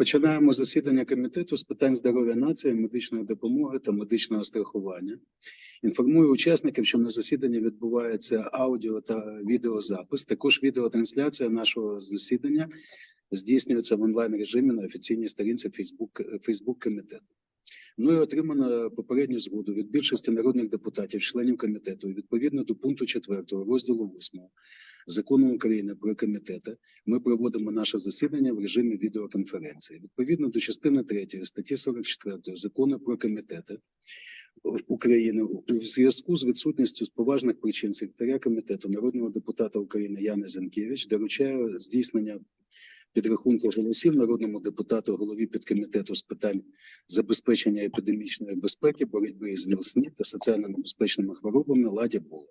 Починаємо засідання комітету з питань здоров'я нації, медичної допомоги та медичного страхування. Інформую учасників, що на засіданні відбувається аудіо та відеозапис. Також відеотрансляція нашого засідання здійснюється в онлайн режимі на офіційній сторінці Facebook, Facebook комітету. Мною отримано попередню згоду від більшості народних депутатів, членів комітету, відповідно до пункту 4 розділу 8 закону України про комітети, ми проводимо наше засідання в режимі відеоконференції. Відповідно до частини 3 статті 44 закону про комітети України у зв'язку з відсутністю з поважних причин секретаря комітету народного депутата України Яни Зенкевич доручаю здійснення підрахунку голосів народному депутату голові підкомітету з питань забезпечення епідемічної безпеки, боротьби із ВІЛ-СНІД та соціально небезпечними хворобами Ладі Була.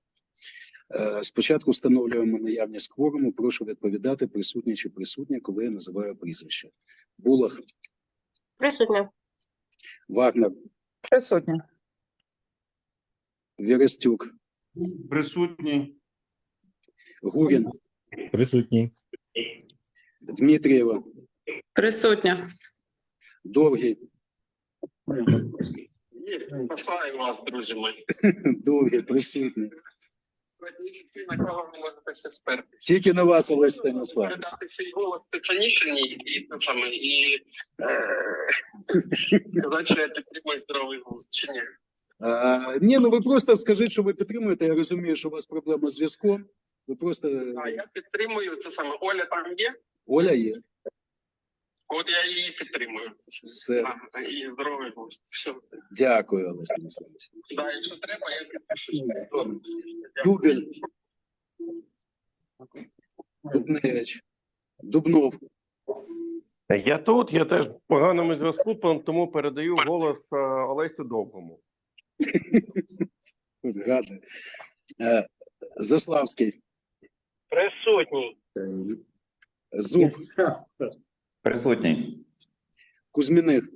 Е, Спочатку встановлюємо наявність кворуму. Прошу відповідати присутні чи присутні, коли я називаю прізвище. Булах, Присутня. Вагнер, Присутня. Вірастюк, Присутній. Гурін, Присутній. Дмитрієва, Присутня. Довгий, Послаю вас, друзі мої. Довгий, присутній. На кого ви можете все сперти? Тільки на вас, Олег Станіслав. Передати свій голос Стефанішині і те саме, і е, сказати, що я підтримую здоровий глузд, чи ні? А, ні, ну ви просто скажіть, що ви підтримуєте. Я розумію, що у вас проблема з зв'язком. Ви просто А я підтримую це саме. Оля там є, Оля є. от я її підтримую. Все. А, І здоровий. Все. Дякую, Олег Станіславович. Да, якщо треба, я підпишусь. Дубель, Дубневич, Дубнов, Я тут, я теж в поганому зв'язку, тому передаю голос е, Олесю Довгому. гади. Е, Заславський, Присутній. Зуб, Присутній. Кузьміних,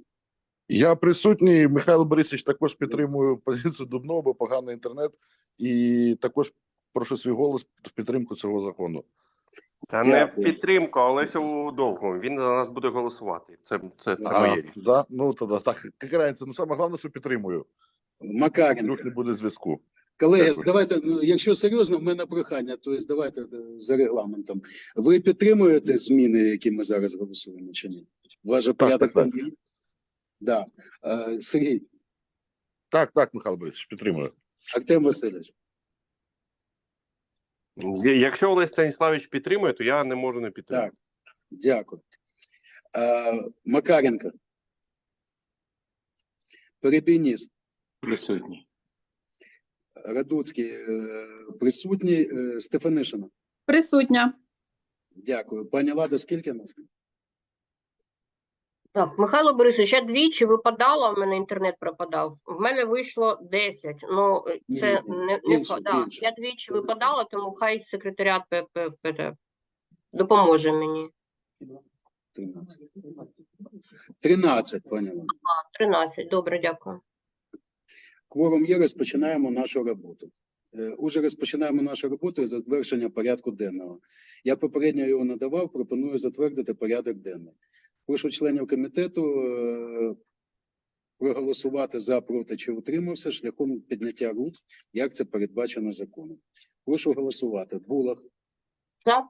Я присутній. Михайло Борисович також підтримую позицію Дубнова, бо поганий інтернет, і також прошу свій голос в підтримку цього закону. Та не в підтримку, а Олесю Довгому. Він за нас буде голосувати. Це, це, це А, моє рішення. да? Ну тоді так. Яка разниця? Ну саме головне, що підтримую. Макаренко. Вдруг не буде зв'язку. Колеги, Дякую. давайте, ну, якщо серйозно, в мене прохання, то есть давайте е, за регламентом. Ви підтримуєте зміни, які ми зараз голосуємо, чи ні? Ваш же порядок так, так. Да. Е, Сергій, Так, так, Михайло Борисович, підтримую. Артем Васильович, Якщо Олесь Станіславович підтримує, то я не можу не підтримати. Так. дякую. Е, Макаренко. Перебійніс. Присутній. Радуцький е, присутній. Е, Стефанишина. Присутня. Дякую. Пані Лада, скільки нас? Так, Михайло Борисович, я двічі випадала, в мене інтернет пропадав. В мене вийшло 10. Ну, це Ні, не, не більше, да. більше. Я двічі випадала, тому хай секретаріат допоможе мені. 13. 13, пані Лада. 13. Добре, дякую. Кворум є, розпочинаємо нашу роботу. Е, Уже розпочинаємо нашу роботу за завершення порядку денного. Я попередньо його надавав, пропоную затвердити порядок денний. Прошу членів комітету е, проголосувати за, проти чи утримався шляхом підняття рук, як це передбачено законом. Прошу голосувати. Булах, За.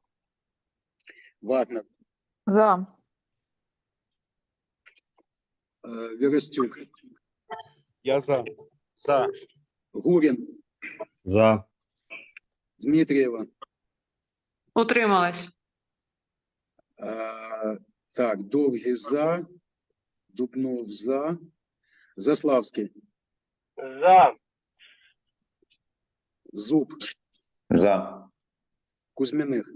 Вагнер, За. е, Вірастюк, Я за. За. Гурін, За. Дмитрієва. Утрималась. Е, Так, довгий за, Дубнов за, Заславський, За. Зуб, За. Кузьміних.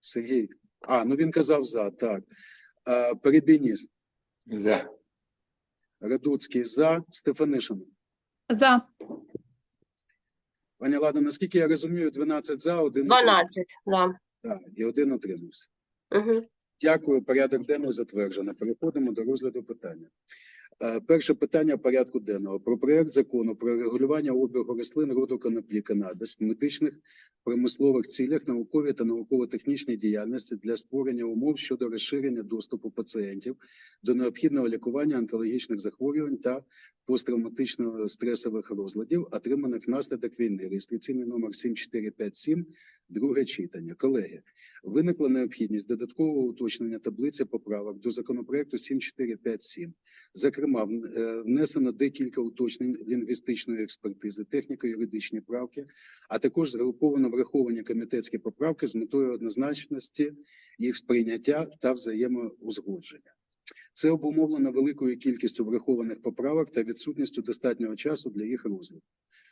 Сергій. А, ну він казав за, так. Перебініс, За. Радуцький за, Стефанишин. За. Пані Лада, наскільки я розумію, 12 за, один 12. Да. Так, і один утримався. Угу. Дякую, порядок денний затверджено. Переходимо до розгляду питання. Е, Перше питання порядку денного про проект закону про регулювання обігу рослин роду коноплі канабіс в медичних промислових цілях, науковій та науково-технічній діяльності для створення умов щодо розширення доступу пацієнтів до необхідного лікування онкологічних захворювань та посттравматичного стресових розладів, отриманих внаслідок війни. Реєстраційний номер 7457, друге читання. Колеги, виникла необхідність додаткового уточнення таблиці поправок до законопроекту 7457. Зокрема, е, внесено декілька уточнень лінгвістичної експертизи, техніко-юридичні правки, а також згруповано враховані комітетські поправки з метою однозначності їх сприйняття та взаємоузгодження. Це обумовлено великою кількістю врахованих поправок та відсутністю достатнього часу для їх розгляду.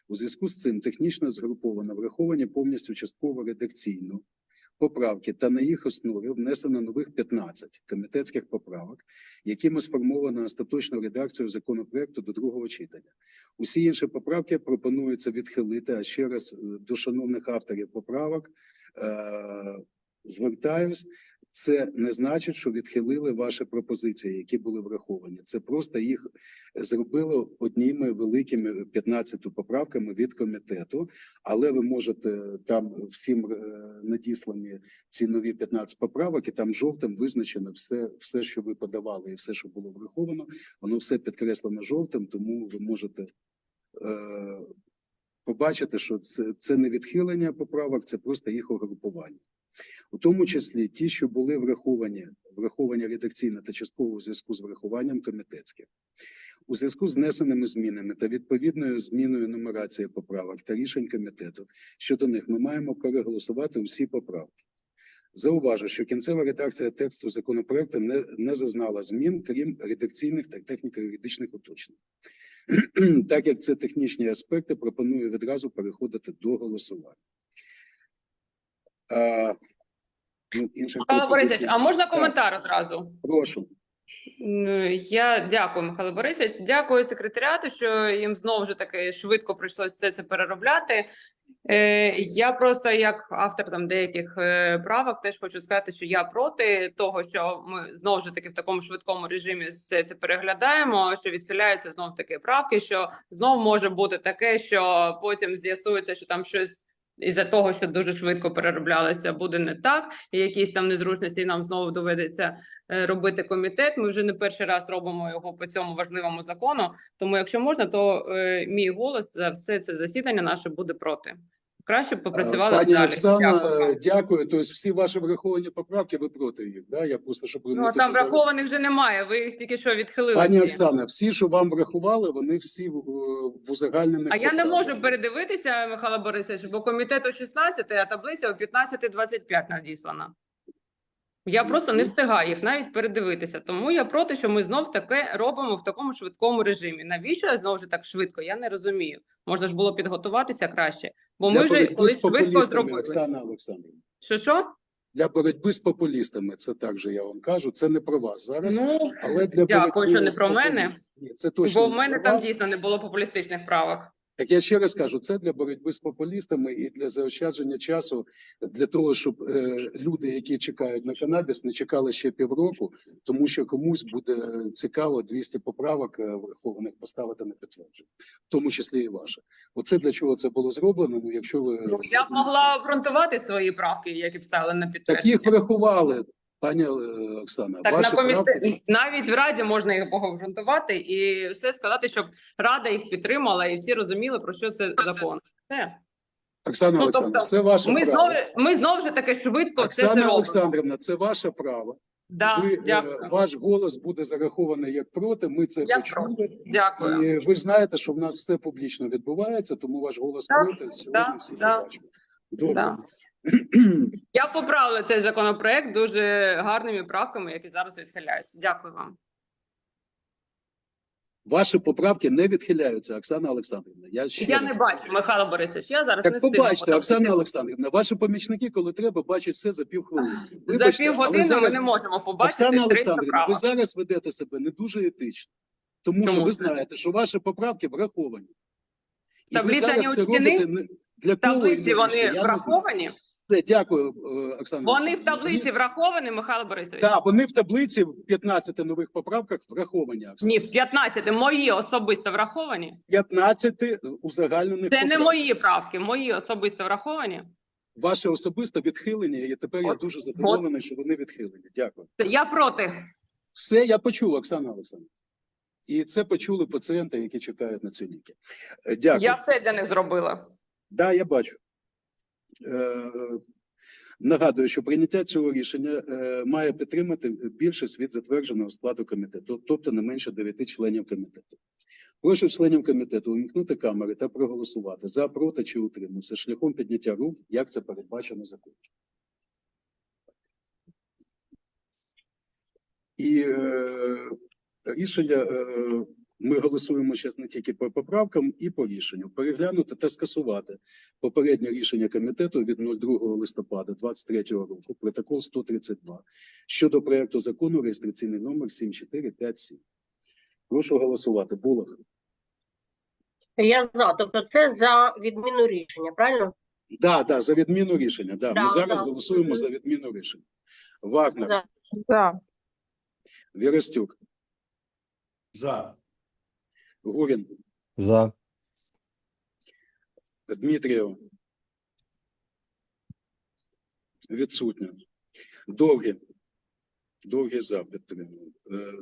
У зв'язку з цим технічно згруповано враховані повністю частково редакційно поправки та на їх основі внесено нових 15 комітетських поправок, якими сформовано остаточну редакцію законопроекту до другого читання. Усі інші поправки пропонується відхилити. А ще раз е, до шановних авторів поправок е- звертаюсь. Це не значить, що відхилили ваші пропозиції, які були враховані. Це просто їх зробили одніми великими 15 поправками від комітету, але ви можете там всім е, надіслані ці нові 15 поправок, і там жовтим визначено все, все, що ви подавали, і все, що було враховано, воно все підкреслено жовтим, тому ви можете е, побачити, що це, це не відхилення поправок, це просто їх угрупування. У тому числі ті, що були враховані, враховані редакційно та частково у зв'язку з врахуванням комітетських. У зв'язку з внесеними змінами та відповідною зміною нумерації поправок та рішень комітету щодо них ми маємо переголосувати усі поправки. Зауважу, що кінцева редакція тексту законопроекту не, не зазнала змін, крім редакційних та техніко-юридичних уточнень. Так як це технічні аспекти, пропоную відразу переходити до голосування. Інших Михайло Борисович, а можна коментар одразу? Прошу. Я дякую, Михайло Борисович. Дякую секретаріату, що їм знову ж таки швидко прийшлося все це переробляти. Е, я просто, як автор там деяких е, правок, теж хочу сказати, що я проти того, що ми знову ж таки в такому швидкому режимі все це переглядаємо. Що відхиляються знов таки правки, що знов може бути таке, що потім з'ясується, що там щось. Із-за того, що дуже швидко перероблялося, буде не так, і якісь там незручності нам знову доведеться е, робити комітет. Ми вже не перший раз робимо його по цьому важливому закону. Тому, якщо можна, то е, мій голос за все це засідання наше буде проти. Краще б попрацювали Пані далі. Оксана, Дякую е, дякую. Тобто всі ваші враховані поправки, ви проти їх, да? Я просто, щоб Ну, а там врахованих вже немає. Ви їх тільки що відхилили. Пані. Оксана, всі, що вам врахували, вони всі в, в узагальнених А я не поправках. можу передивитися, Михайло Борисович, бо комітету 16, а таблиця о 15.25 надіслана. Я просто не встигаю їх навіть передивитися. Тому я проти, що ми знов таке робимо в такому швидкому режимі. Навіщо знову ж так швидко? Я не розумію. Можна ж було підготуватися краще, бо Для ми вже колись швидко зробили. Оксана Олександрівна. Що що? Для боротьби з популістами, це так же я вам кажу. Це не про вас зараз, Ну але для дякую, що не про мене. Ні, це точно бо в мене там вас. дійсно не було популістичних правок. Так я ще раз кажу, це для боротьби з популістами і для заощадження часу для того, щоб е, люди, які чекають на канабіс, не чекали ще півроку, тому що комусь буде цікаво 200 поправок е, врахованих поставити на підтвердження, в тому числі і ваше. Оце для чого це було зроблено. Ну, якщо ви Ну я б могла обґрунтувати свої правки, які б стали на підтвердження. таких врахували, пані е, Оксана. Так ваші на комітет правки- навіть в раді можна їх обґрунтувати і все сказати, щоб рада їх підтримала, і всі розуміли про що це закон. Все. Оксана Ну, Олександровна, тобто, це ваше Ми право. знову ми знову ж таки швидко все це Оксана. Олександрівна, це ваше право. Да, ви, е, дякую. ваш голос буде зарахований як проти. Ми це Я почули. проти. Дякую. І ви ж знаєте, що в нас все публічно відбувається, тому ваш голос Так, проти сьогодні да, всі да. побачили. Добре. Да. Я поправила цей законопроект дуже гарними правками, які зараз відхиляються. Дякую вам. Ваші поправки не відхиляються, Оксана Олександрівна. Я ще Я не бачу, Михайло Борисович. Я зараз не Так встигну побачте, подивитися. Оксана Олександрівна, ваші помічники, коли треба, бачать все за півхвилини. За півгодини зараз- ми не можемо побачити Оксана Олександрівна, ви зараз ведете себе не дуже етично, тому Чому що ви знаєте, що ваші поправки враховані. Таблиця не учтені? робите для кого таблиці вони враховані. Все, дякую, е, Оксана. Вони в таблиці враховані, Михайло Борисович? Так, вони в таблиці в 15 нових поправках враховані. Оксана. Ні, в 15 мої особисто враховані. 15 узагальнених Це не мої правки, мої особисто враховані. Ваше особисте відхилення, і тепер я дуже задоволений, що вони відхилені. Дякую. Я проти. Все я почув, Оксана Олександровна. І це почули пацієнти, які чекають на ці ліки. Е, Дякую. Я все для них зробила. Да, я бачу. Е, нагадую, що прийняття цього рішення е, має підтримати більшість від затвердженого складу комітету, тобто не менше 9 членів комітету. Прошу членів комітету увімкнути камери та проголосувати за, проти чи утримався шляхом підняття рук, як це передбачено законом. І е, рішення е, ми голосуємо зараз не тільки по поправкам, і по рішенню. Переглянути та скасувати попереднє рішення комітету від 02 листопада 2023 року, протокол 132, щодо проекту закону реєстраційний номер 7457. Прошу голосувати. Булах. Я за. Тобто це за відміну рішення, правильно? Да, да, за відміну рішення. Да, ми зараз да. голосуємо за відміну рішення. Вагнер, За. За. Віростюк, За. Гурін, За. Дмитрієв. Відсутня. Довгі. Довгі за підтримую. Е,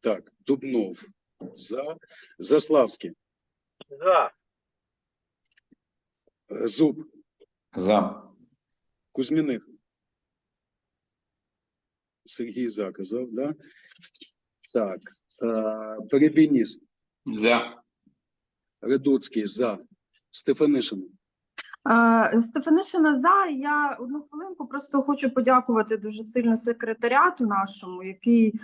так, Дубнов. За. Заславський. За. Е, Зуб. За. Кузьміних. Сергій заказав, да? Так. Е, Перебійніс. За. Редуцький за. Стефанишин. Е, Стефанишина за. Я одну хвилинку просто хочу подякувати дуже сильно секретаріату нашому, який е,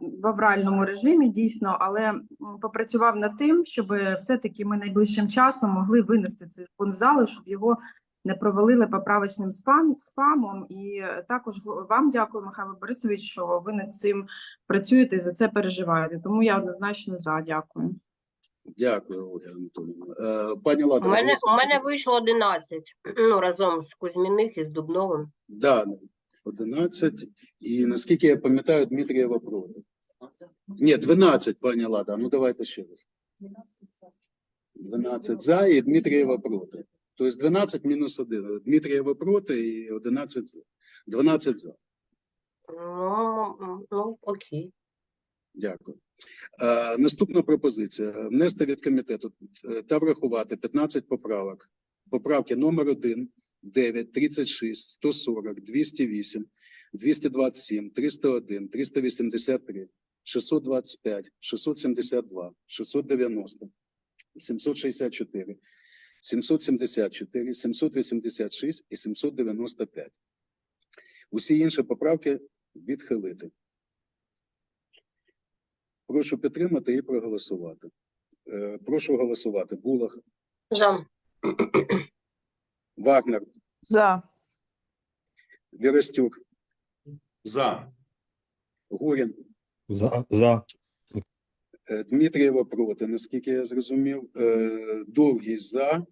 в авральному режимі дійсно, але попрацював над тим, щоб все-таки ми найближчим часом могли винести цей закон в зали, щоб його не провалили поправочним спам, спамом. І е, також вам дякую, Михайло Борисович, що ви над цим працюєте і за це переживаєте. Тому я однозначно за. Дякую. Дякую, Ольга Анатолійовна. Е, Пані Лада. У мене, у мене вийшло 11, ну, разом з Кузьміних і з Дубновим. Да, 11. І наскільки я пам'ятаю, Дмитрієва проти. Ні, 12, пані Лада. Ну давайте ще раз. 12 за і Дмитрієва проти. Тобто 12 мінус 1. Дмитрієва проти і 11 за. 12 за. Ну, ну окей. Дякую. Е, наступна пропозиція: внести від комітету е, та врахувати 15 поправок. Поправки номер 1, 9, 36, 140, 208, 227, 301, 383, 625, 672, 690, 764, 774, 786 і 795. Усі інші поправки відхилити. Прошу підтримати і проголосувати. Е, Прошу голосувати. Булах, За. Вагнер, За. Віростюк, За. Гурін, За. За. Е, Дмитрієва проти, наскільки я зрозумів. Е, Довгий за,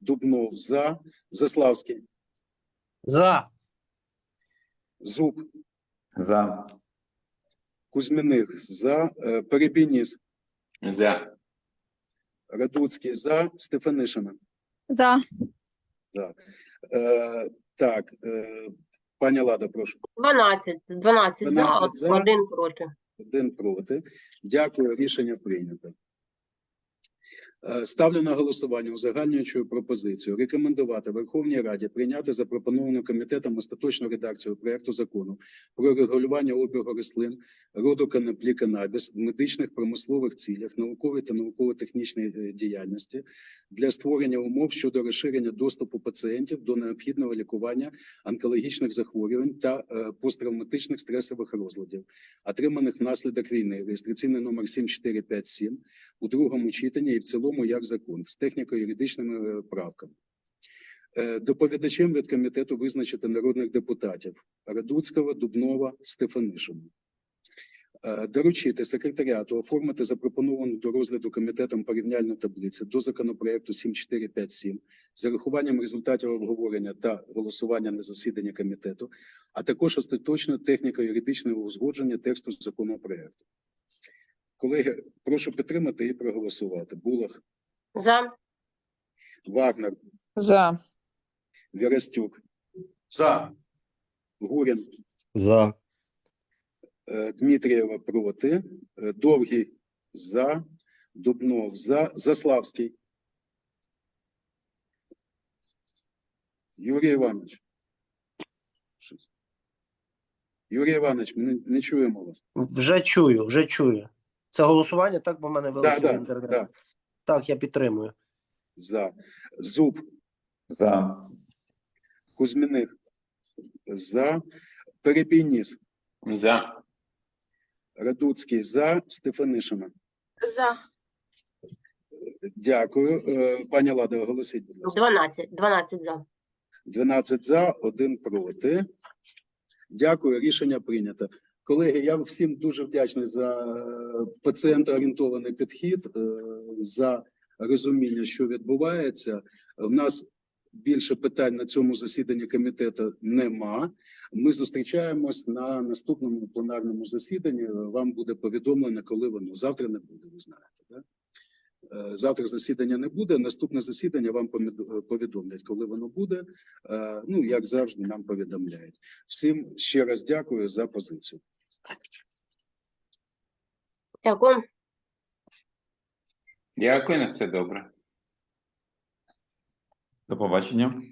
Дубнов за, Заславський, За. Зуб, За. Кузьміних за, е, Перебійніс, За. Радуцький за, Стефанишина. За. Е, Так, е, пані Лада, прошу. 12, 12 за, 12 за. один проти. Один проти. Дякую, рішення прийнято. Е, Ставлю на голосування узагальнюючу пропозицію рекомендувати Верховній Раді прийняти запропоновану комітетом остаточну редакцію проекту закону про регулювання обігу рослин роду коноплі канабіс в медичних промислових цілях, науковій та науково-технічній е, діяльності для створення умов щодо розширення доступу пацієнтів до необхідного лікування онкологічних захворювань та е, посттравматичних стресових розладів, отриманих внаслідок війни, реєстраційний номер 7457 у другому читанні і в цілому як закон з техніко-юридичними е, правками. Е, Доповідачем від комітету визначити народних депутатів Радуцького, Дубнова, Стефанишина. Е, Доручити секретаріату оформити запропоновану до розгляду комітетом порівняльну таблицю до законопроекту 7457 з урахуванням результатів обговорення та голосування на засіданні комітету, а також остаточно техніко-юридичне узгодження тексту законопроекту. Колеги, прошу підтримати і проголосувати. Булах, За. Вагнер, За. Вірастюк, За. Гурін, За. е, Дмитрієва проти, е, Довгий за, Дубнов за, Заславський. Юрій Іванович. Юрій Іванович, ми не, не чуємо вас. Вже чую, вже чую. Це голосування, так, бо в мене вилетів так, інтернет. так, Так, я підтримую. за. Зуб, За. Кузьміних за, Перепійніс, За. Радуцький за, Стефанишина. За. Дякую. Е, Пані Лада, оголосіть, будь ласка. 12. 12 за. 12 за, 1 проти. Дякую, рішення прийнято. Колеги, я всім дуже вдячний за е, пацієнтоорієнтований підхід, е, за розуміння, що відбувається. У нас більше питань на цьому засіданні комітету нема. Ми зустрічаємось на наступному пленарному засіданні. Вам буде повідомлено, коли воно завтра не буде. Ви знаєте, да? Е, Завтра засідання не буде. Наступне засідання вам повідомлять, коли воно буде. Ну, як завжди, нам повідомляють. Всім ще раз дякую за позицію. Дякую. Дякую на все добре. До побачення.